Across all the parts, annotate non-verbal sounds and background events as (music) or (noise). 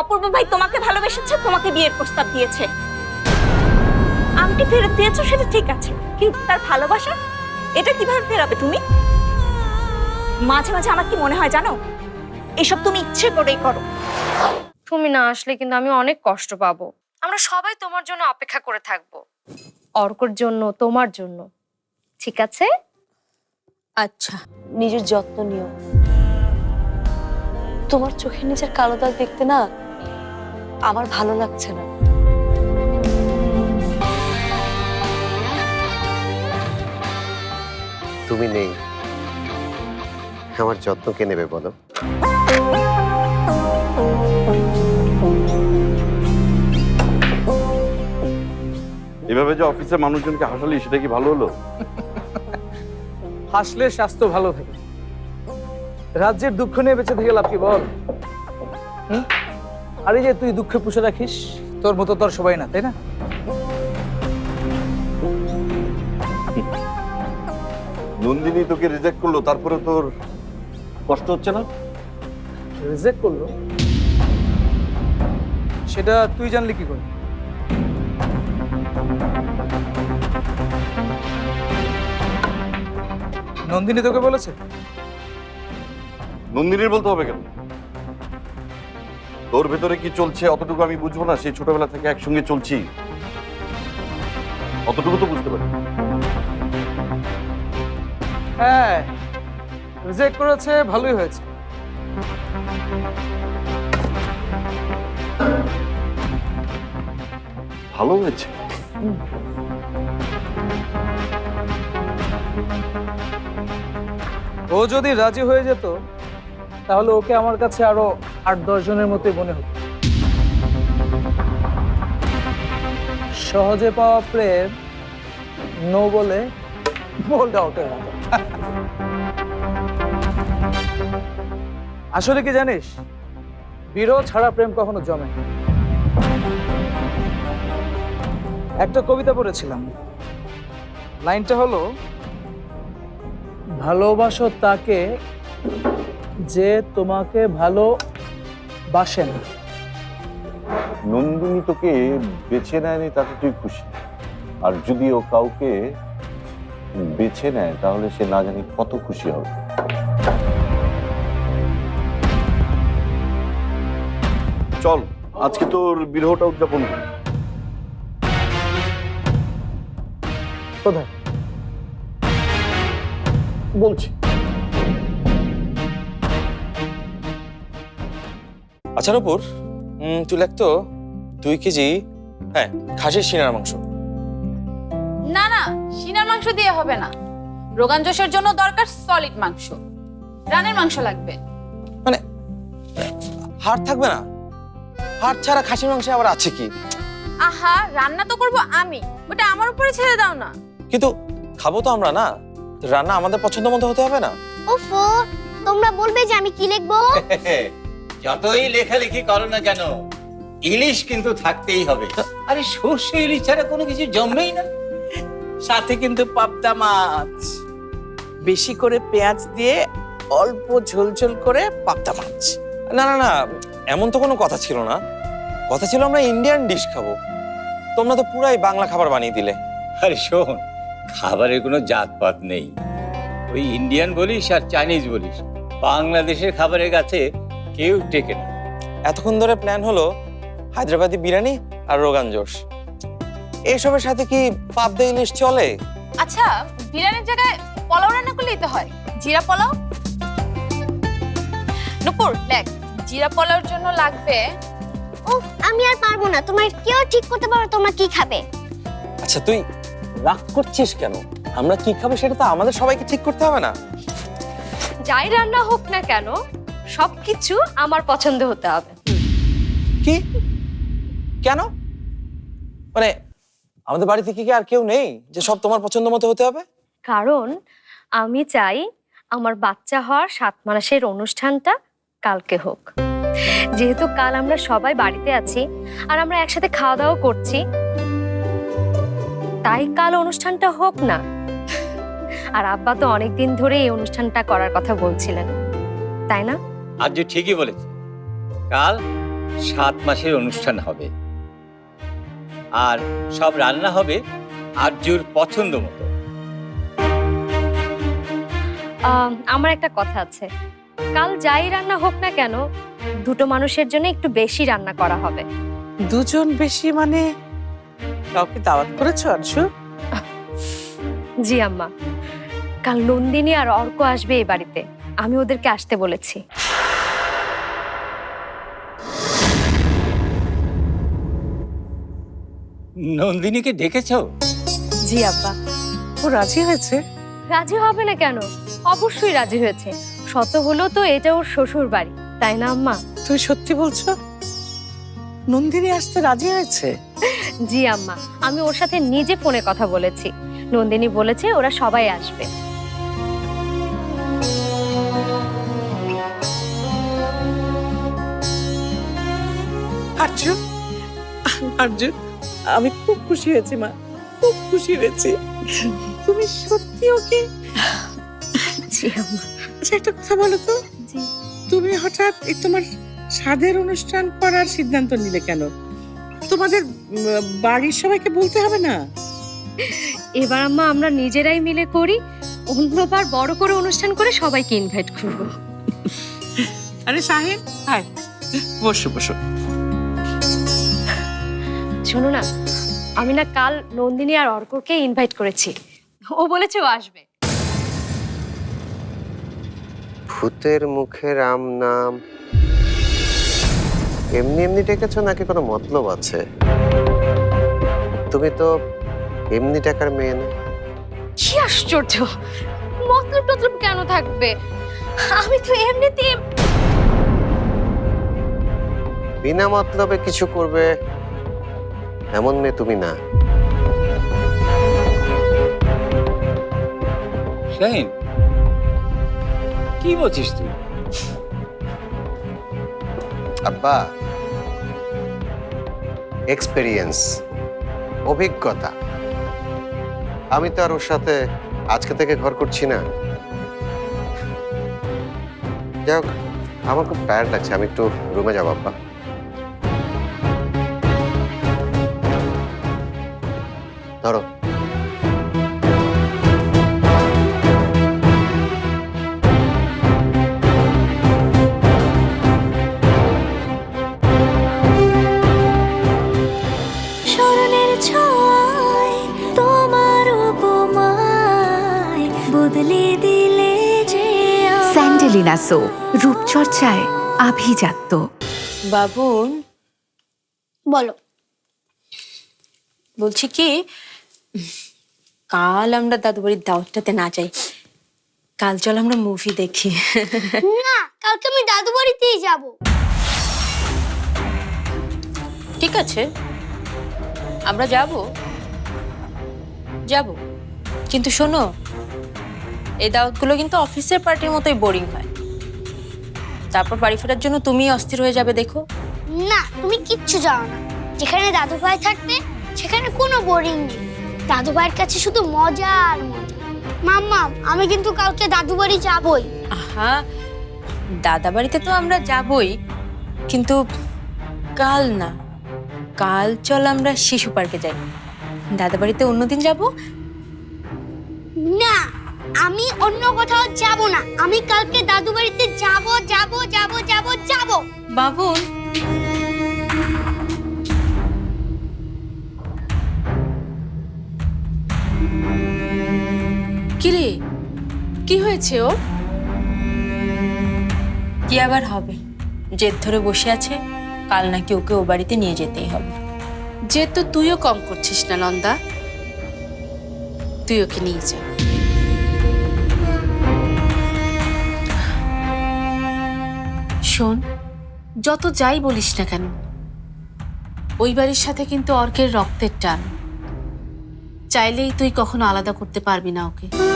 অপূর্ব ভাই তোমাকে ভালোবেসেছে তোমাকে বিয়ের প্রস্তাব দিয়েছে। আমটি ফেরত দিয়েছ সেটা ঠিক আছে কিন্তু তার ভালোবাসা এটা কীভাবে ফেরাবে তুমি? মাঝে মাঝে আমার কি মনে হয় জানো? এসব তুমি ইচ্ছে করেই করো। তুমি না আসলে কিন্তু আমি অনেক কষ্ট পাবো। আমরা সবাই তোমার জন্য অপেক্ষা করে থাকব। অর্কর জন্য তোমার জন্য। ঠিক আছে? আচ্ছা নিজের যত্ন নিও। তোমার চোখের নিচের কালো দাগ দেখতে না আমার ভালো লাগছে না। তুমি নেই। আমার যত্ন কে নেবে বলো? এভাবে যে অফিসের মানুষজনকে হাসালি সেটা কি ভালো হলো? হাসলে স্বাস্থ্য ভালো থাকে। রাজ্যের দুঃখ নিয়ে বেঁচে থেকে লাভ কি বল? হুম? আর এই যে তুই দুঃখে পুষে রাখিস তোর মতো তোর সবাই না তাই না? নন্দিনী তোকে রিজেক্ট করল তারপরে তোর কষ্ট হচ্ছে না? রিজেক্ট করল? সেটা তুই জানলি কি করে? নন্দিনী তোকে বলেছে? নন্দিনীর বলতে হবে কেন? তোর ভেতরে কি চলছে অতটুকু আমি বুঝব না সেই ছোটবেলা থেকে একসঙ্গে চলছি। অতটুকু তো বুঝতে পারি। হ্যাঁ রিজেক্ট করেছে ভালোই হয়েছে। ভালো হয়েছে? ও যদি রাজি হয়ে যেত তাহলে ওকে আমার কাছে আরও আট দশ জনের মতোই মনে হতো। সহজে পাওয়া প্রেম নো বলে বোল্ড আউটের আসলে কি জানিস? বিরহ ছাড়া প্রেম কখনো জমে একটা কবিতা পড়েছিলাম। লাইনটা হলো, ভালোবাসো তাকে যে তোমাকে ভালোবাসে না নন্দিনী তোকে বেছে নেয়নি তাতে তুই খুশি। আর যদি ও কাউকে বেছে নেয় তাহলে সে না জানি কত খুশি হবে। চল আজকে তোর বিরহটা উদযাপন করি। কোথায়? বলছি। আচ্ছা নপুর তুই লেখ তো দুই কেজি হ্যাঁ খাসির সিনার মাংস। না না সিনার মাংস দিয়ে হবে না। রোগান জোশের জন্য দরকার সলিড মাংস। রানের মাংস লাগবে। মানে হাড় থাকবে না? হাড় ছাড়া খাসির মাংস আবার আছে কি? আহা রান্না তো করব আমি ওটা আমার উপরে ছেড়ে দাও না। কিন্তু খাব তো আমরা না? রান্না আমাদের পছন্দ মতো হতে হবে না? ওফো তোমরা বলবে যে আমি কি লিখব? (laughs) যতই লেখালেখি করো না কেন ইলিশ কিন্তু থাকতেই হবে। আরে সর্ষে ইলিশ ছাড়া কোনো কিছু জমবেই না। সাথে কিন্তু পাবদা মাছ। বেশি করে পেঁয়াজ দিয়ে অল্প ঝোলঝোল করে পাবদা মাছ। না না না এমন তো কোনো কথা ছিল না। কথা ছিল আমরা ইন্ডিয়ান ডিশ খাব। তোমরা তো পুরাই বাংলা খাবার বানিয়ে দিলে। আরে শোন খাবারের কোনো জাতপাত নেই। ওই ইন্ডিয়ান বলিস আর চাইনিজ বলিস। বাংলাদেশের খাবারের কাছে কেউ টেকে না। এতক্ষণ ধরে প্ল্যান হলো হায়দ্রাবাদি বিরিয়ানি আর রোগান জোশ। এসবের সাথে কি পাবদা ইলিশ চলে? আচ্ছা বিরিয়ানির জায়গায় পোলাও রান্না করলেই তো হয়। জিরা পোলাও? নুপুর দেখ জিরা পোলাওর জন্য লাগবে উফ আমি আর পারব না। তোমার কেউ ঠিক করতে পারো তোমরা কি খাবে? আচ্ছা তুই রাগ করছিস কেন? আমরা কি খাব সেটা তো আমাদের সবাইকে ঠিক করতে হবে না। যাই রান্না হোক না কেন সবকিছু আমার পছন্দ হতে হবে। কি? কেন? মানে আমাদের বাড়িতে কি কি আর কেউ নেই যে সব তোমার পছন্দ মতো হতে হবে? কারণ আমি চাই আমার বাচ্চা হওয়ার সাত মাসের অনুষ্ঠানটা কালকে হোক। যেহেতু কাল আমরা সবাই বাড়িতে আছি আর আমরা একসাথে খাওয়া দাওয়া করছি তাই কাল অনুষ্ঠানটা হোক না। আর আব্বা তো অনেকদিন ধরে এই অনুষ্ঠানটা করার কথা বলছিলেন তাই না? আজ যে ঠিকই বলেছে কাল সাত মাসের অনুষ্ঠান হবে। আর সব রান্না হবে আর্যুর পছন্দ মতো। আম, আমার একটা কথা আছে। কাল যাই রান্না হোক না কেন দুটো মানুষের জন্য একটু বেশি রান্না করা হবে। দুজন বেশি মানে কাউকে দাওয়াত করেছ আরশু জি আম্মা। কাল নন্দিনী আর অর্ক আসবে এই বাড়িতে। আমি ওদেরকে আসতে বলেছি। নন্দিনীকে ডেকেছো? জি আব্বা। ও রাজি হয়েছে? রাজি হবে না কেন? অবশ্যই রাজি হয়েছে। শত হলো তো এটা ওর শ্বশুর বাড়ি তাই না আম্মা? তুমি সত্যি বলছো? নন্দিনী আসতে রাজি হয়েছে? জি আম্মা আমি ওর সাথে নিজে ফোনে কথা বলেছি। নন্দিনী বলেছে ওরা সবাই আসবে। আর্জুন? আর্জুন? আমি খুব খুশি হয়েছি মা। খুব খুশি হয়েছি। তুমি সত্যি ওকে জি আচ্ছা একটা কথা বলো তো। তুমি হঠাৎ এই তোমার স্বাদের অনুষ্ঠান করার সিদ্ধান্ত নিলে কেন? তোমাদের বাড়ির সবাইকে বলতে হবে না? এবার আম্মা আমরা নিজেরাই মিলে করি অন্যবার বড় করে অনুষ্ঠান করে সবাইকে ইনভাইট করব। আরে শাহিন হাই। বসো বসো। শোনো না আমি না কাল নন্দিনী আর অর্ককে ইনভাইট করেছি। ও বলেছে ও আসবে। ভূতের মুখে রাম নাম। এমনি এমনি ডেকেছো নাকি কোনো মতলব আছে? তুমি তো এমনি টাকার মেয়ে না। কি আশ্চর্য! মতলব টতলব কেন থাকবে? আমি তো এমনিতে বিনা মতলবে কিছু করবে এমন মেয়ে তুমি না। শাহিন কি বলছিস তুই? আব্বা এক্সপেরিয়েন্স অভিজ্ঞতা। আমি তো আর ওর সাথে আজকে থেকে ঘর করছি না। যাই হোক আমার খুব টায়ার্ড লাগছে। আমি একটু রুমে যাব আব্বা। ধরো। স্মরণের ছয় তোমার উপমায় বদলে দিলে যে স্যান্ডেলিনা সো রূপচর্চায় আভিজাত্য। বাবুন। বলো। বলছি কি কাল আমরা দাদু বাড়ির দাওয়াতটাতে না যাই কাল চল আমরা মুভি দেখি। না কালকে আমি দাদু বাড়িতেই যাব। ঠিক আছে আমরা যাব। যাব। কিন্তু শোনো এই দাওয়াতগুলো কিন্তু অফিসের পার্টির মতোই বোরিং হয়। তারপর বাড়ি ফেরার জন্য তুমি অস্থির হয়ে যাবে দেখো। না তুমি কিচ্ছু জানো না। যেখানে দাদু ভাই থাকবে সেখানে কোনো বোরিং নেই। দাদু ভাইয়ের কাছে শুধু মজা আর মজা। মাম্মা আমি কিন্তু কালকে দাদু বাড়ি যাবই। আহা দাদা বাড়িতে তো আমরা যাবই কিন্তু কাল না। কাল চল আমরা শিশু পার্কে যাই। দাদা বাড়িতে অন্যদিন যাব? না আমি অন্য কোথাও যাব না। আমি কালকে দাদু বাড়িতে যাব যাব যাব যাব যাব। বাবুন কিরে? কি হয়েছে ও? কি আবার হবে? জেদ ধরে বসে আছে কাল নাকি ওকে ও বাড়িতে নিয়ে যেতেই হবে। যে তো তুইও কম করছিস না নন্দা। তুই ওকে নিয়ে যা। শোন যত যাই বলিস না কেন ওই বাড়ির সাথে কিন্তু অর্কের রক্তের টান। চাইলেই তুই কখনো আলাদা করতে পারবি না ওকে।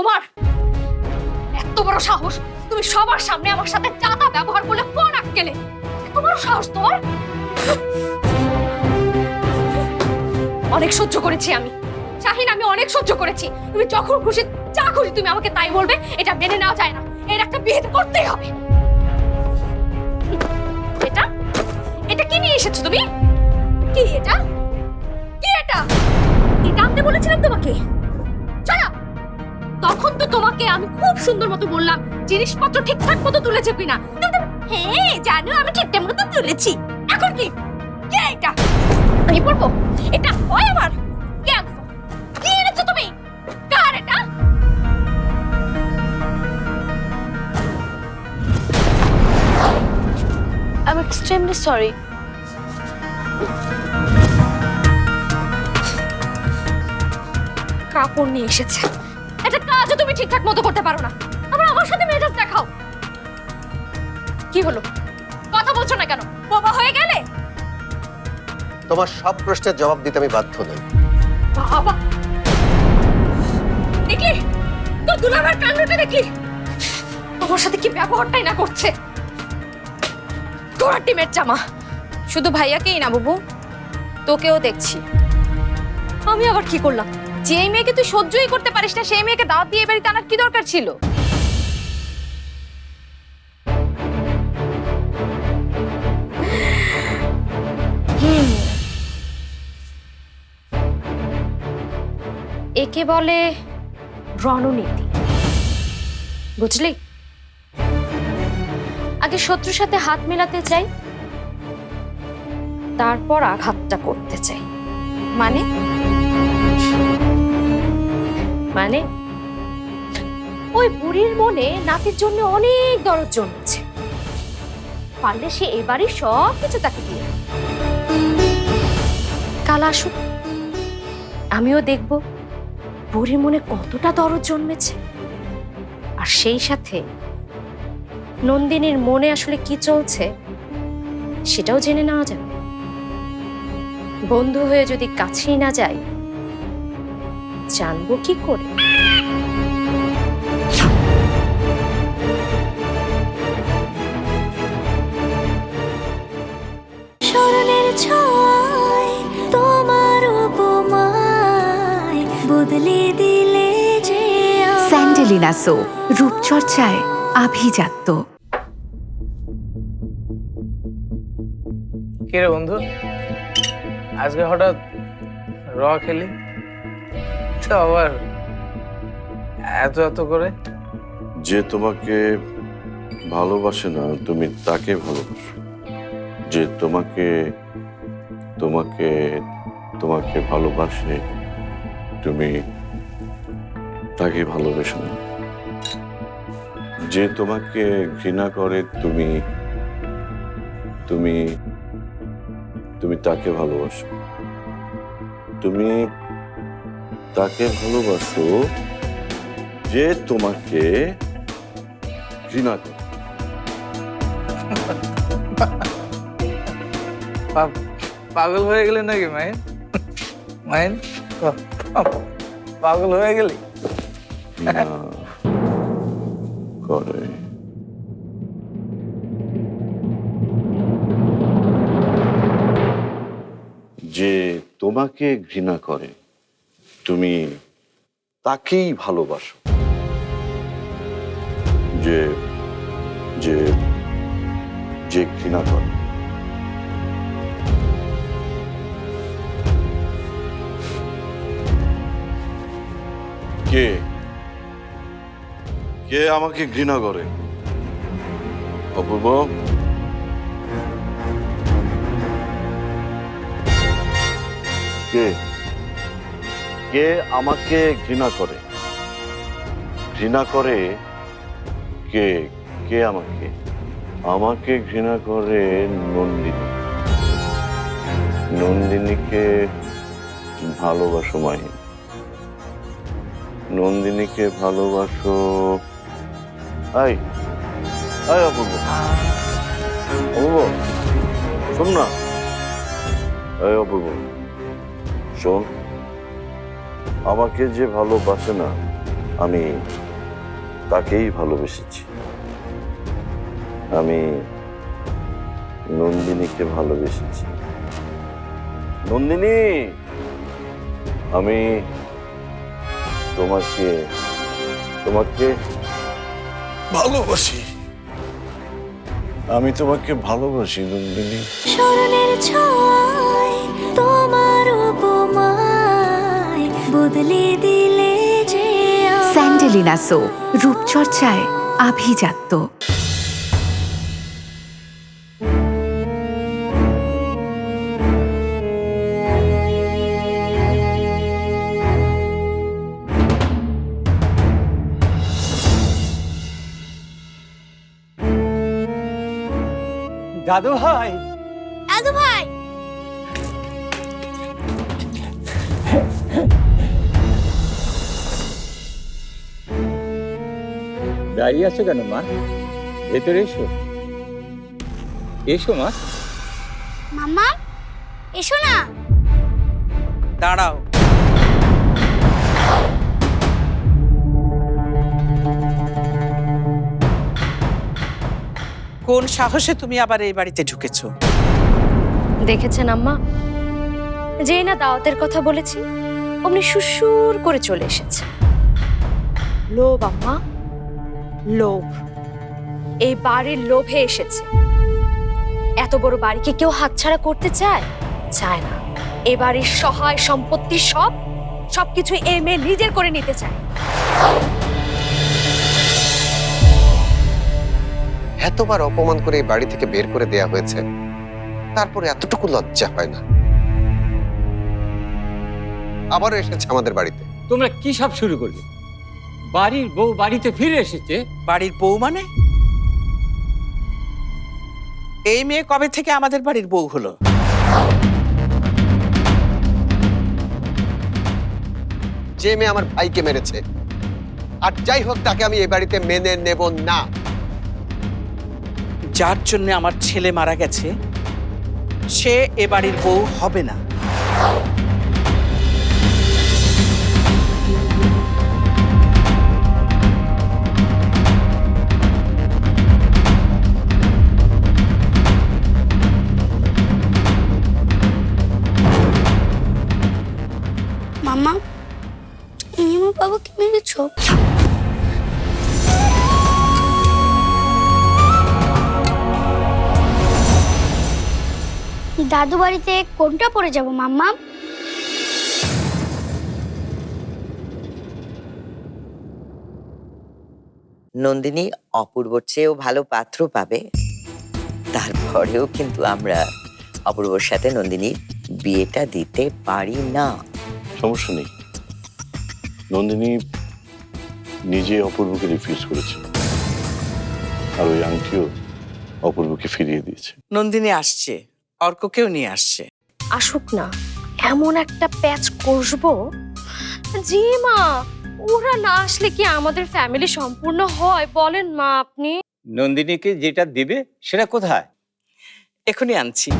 তোমার? এত বড় সাহস, তুমি সবার সামনে আমার সাথে চাতা ব্যবহার করলে কোন আক্কেলে এত বড় সাহস তোমার? অনেক সহ্য করেছি আমি। শাহিন, আমি অনেক সহ্য করেছি। তুমি যখন খুশি, যা খুশি তুমি আমাকে তাই বলবে, এটা মেনে নেওয়া যায় না। এর একটা বিয়ে করতেই হবে। এটা? এটা কি নিয়ে এসেছ তুমি? কি এটা? কি এটা? এটা আনতে বলেছিলাম তোমাকে। চলো। তখন তো তোমাকে আমি খুব সুন্দর মতো বললাম জিনিসপত্র ঠিকঠাক মতো তুলেছে কিনা। হ্যাঁ জানো আমি ঠিকঠাক মতো তুলেছি। এখন কি? কে এটা? আমি পড়ব এটা হয় আমার কে আনছো কি এনেছো তুমি? কার এটা? আই এম এক্সট্রিমলি সরি কাপড় নিয়ে এসেছে। এটা কাজও তুমি ঠিকঠাক মতো করতে পারো না। আবার আমার সাথে মেজাজ দেখাও। কি হলো? কথা বলছো না কেন? বাবা হয়ে গেলে? তোমার সব প্রশ্নের জবাব দিতে আমি বাধ্য নই। বাবা! দেখলি? তোর দুলাভার কাণ্ডটা দেখলি? তোমার সাথে কি ব্যবহারটাই না করছে? তোর টিমের জামা। শুধু ভাইয়াকেই না বুবু। তোকেও দেখছি। আমি আবার কি করলাম? যেই মেয়েকে তুই সহ্যই করতে পারিস না, সেই মেয়েকে দাওয়াত দিয়ে বাড়িতে আনার কি দরকার ছিল? একে বলে রণনীতি। বুঝলি? আগে শত্রুর সাথে হাত মেলাতে চাই, তারপর আঘাতটা করতে চাই। মানে? মানে ওই বুড়ির মনে নাতির জন্য অনেক দরদ জন্মেছে। পারলে সে এবারই সব কিছু তাকে দিয়ে কাল আসুক আমিও দেখব বুড়ির মনে কতটা দরদ জন্মেছে। আর সেই সাথে নন্দিনীর মনে আসলে কি চলছে, সেটাও জেনে নেওয়া যাবে। বন্ধু হয়ে যদি কাছেই না যাই জানব কি করে? স্মরণের ছয় তোমার উপমায় বদলে দিলে যে স্যান্ডেলিনা সো রূপচর্চায় আভিজাত্য। কে রে বন্ধু? আজকে হঠাৎ র খেলি? আবার এত এত করে? যে তোমাকে ভালোবাসে না, তুমি তাকে ভালোবাসো। যে তোমাকে তোমাকে তোমাকে ভালোবাসে, তুমি তাকে ভালোবেসো না। যে তোমাকে ঘৃণা করে, তুমি তুমি তুমি তাকে ভালোবাসো। তুমি তাকে ভালোবাসো যে তোমাকে ঘৃণা করে। পাগল হয়ে গেলে নাকি মাইন? মাইন? পাগল হয়ে গেলি? করে। যে তোমাকে ঘৃণা করে। তুমি তাকেই ভালোবাসো। যে যে যে ঘৃণা করে। কে? কে আমাকে ঘৃণা করে? অপূর্ব? কে? কে আমাকে ঘৃণা করে? ঘৃণা করে কে? কে আমাকে? আমাকে ঘৃণা করে নন্দিনী। নন্দিনীকে ভালোবাসো মাহি নন্দিনীকে ভালোবাসো। আই অপূর্ব। অপূর্ব? শোন না। এই অপূর্ব। শোন। আমাকে যে ভালোবাসে না, আমি তাকেই ভালোবেসেছি। আমি নন্দিনীকে ভালোবেসেছি। নন্দিনী! আমি তোমাকে তোমাকে ভালোবাসি। আমি তোমাকে ভালোবাসি, নন্দিনী। তোমার বদলে দিলে যে স্যান্ডেলিনা সো রূপচর্চায় আভিজাত্য। দাদু ভাই দাঁড়িয়ে আছো কেন মা? ভেতরে এসো। এসো মা। মাম্মা এসো না। দাঁড়াও। কোন সাহসে তুমি আবার এই বাড়িতে ঢুকেছো? দেখেছেন আম্মা যেই না দাওয়াতের কথা বলেছি অমনি সুসুর করে চলে এসেছে। লোভ আম্মা। লোভ। এই বাড়ির লোভে এসেছে। এত বড় বাড়িকে কেউ হাতছাড়া করতে চায়? চায় না। এ বাড়ির সহায় সম্পত্তি সব সবকিছু এ মেয়ে নিজের করে নিতে চায়। এতবার অপমান করে এই বাড়ি থেকে বের করে দেয়া হয়েছে তারপরে এতটুকু লজ্জা হয় না। আবারও এসেছে আমাদের বাড়িতে। তোমরা কি সব শুরু করলে? বাড়ির বউ বাড়িতে ফিরে এসেছে। বাড়ির বউ মানে? এই মেয়ে কবে থেকে আমাদের বাড়ির বউ হলো? যে মেয়ে আমার ভাইকে মেরেছে। আর যাই হোক তাকে আমি এই বাড়িতে মেনে নেব না। যার জন্য আমার ছেলে মারা গেছে সে এ বাড়ির বউ হবে না। মাম্মা তুমি আমার বাবাকে মেরেছো। দাদু বাড়িতে কোনটা পড়ে যাব মাম্মা? নন্দিনী অপূর্বর চেয়েও ভালো পাত্র পাবে। তারপরেও কিন্তু আমরা অপূর্বর সাথে নন্দিনীর বিয়েটা দিতে পারি না। সমস্যা নেই। নন্দিনী নিজে অপূর্বকে রিফিউজ করেছে। আর ওই আংটিও অপূর্বকে ফিরিয়ে দিয়েছে। নন্দিনী আসছে অর্ককেও নিয়ে আসছে। আসুক না এমন একটা প্যাচ কষবো। জি মা ওরা না আসলে কি আমাদের ফ্যামিলি সম্পূর্ণ হয়? বলেন মা আপনি। নন্দিনীকে যেটা দিবে সেটা কোথায়? এখনই আনছি।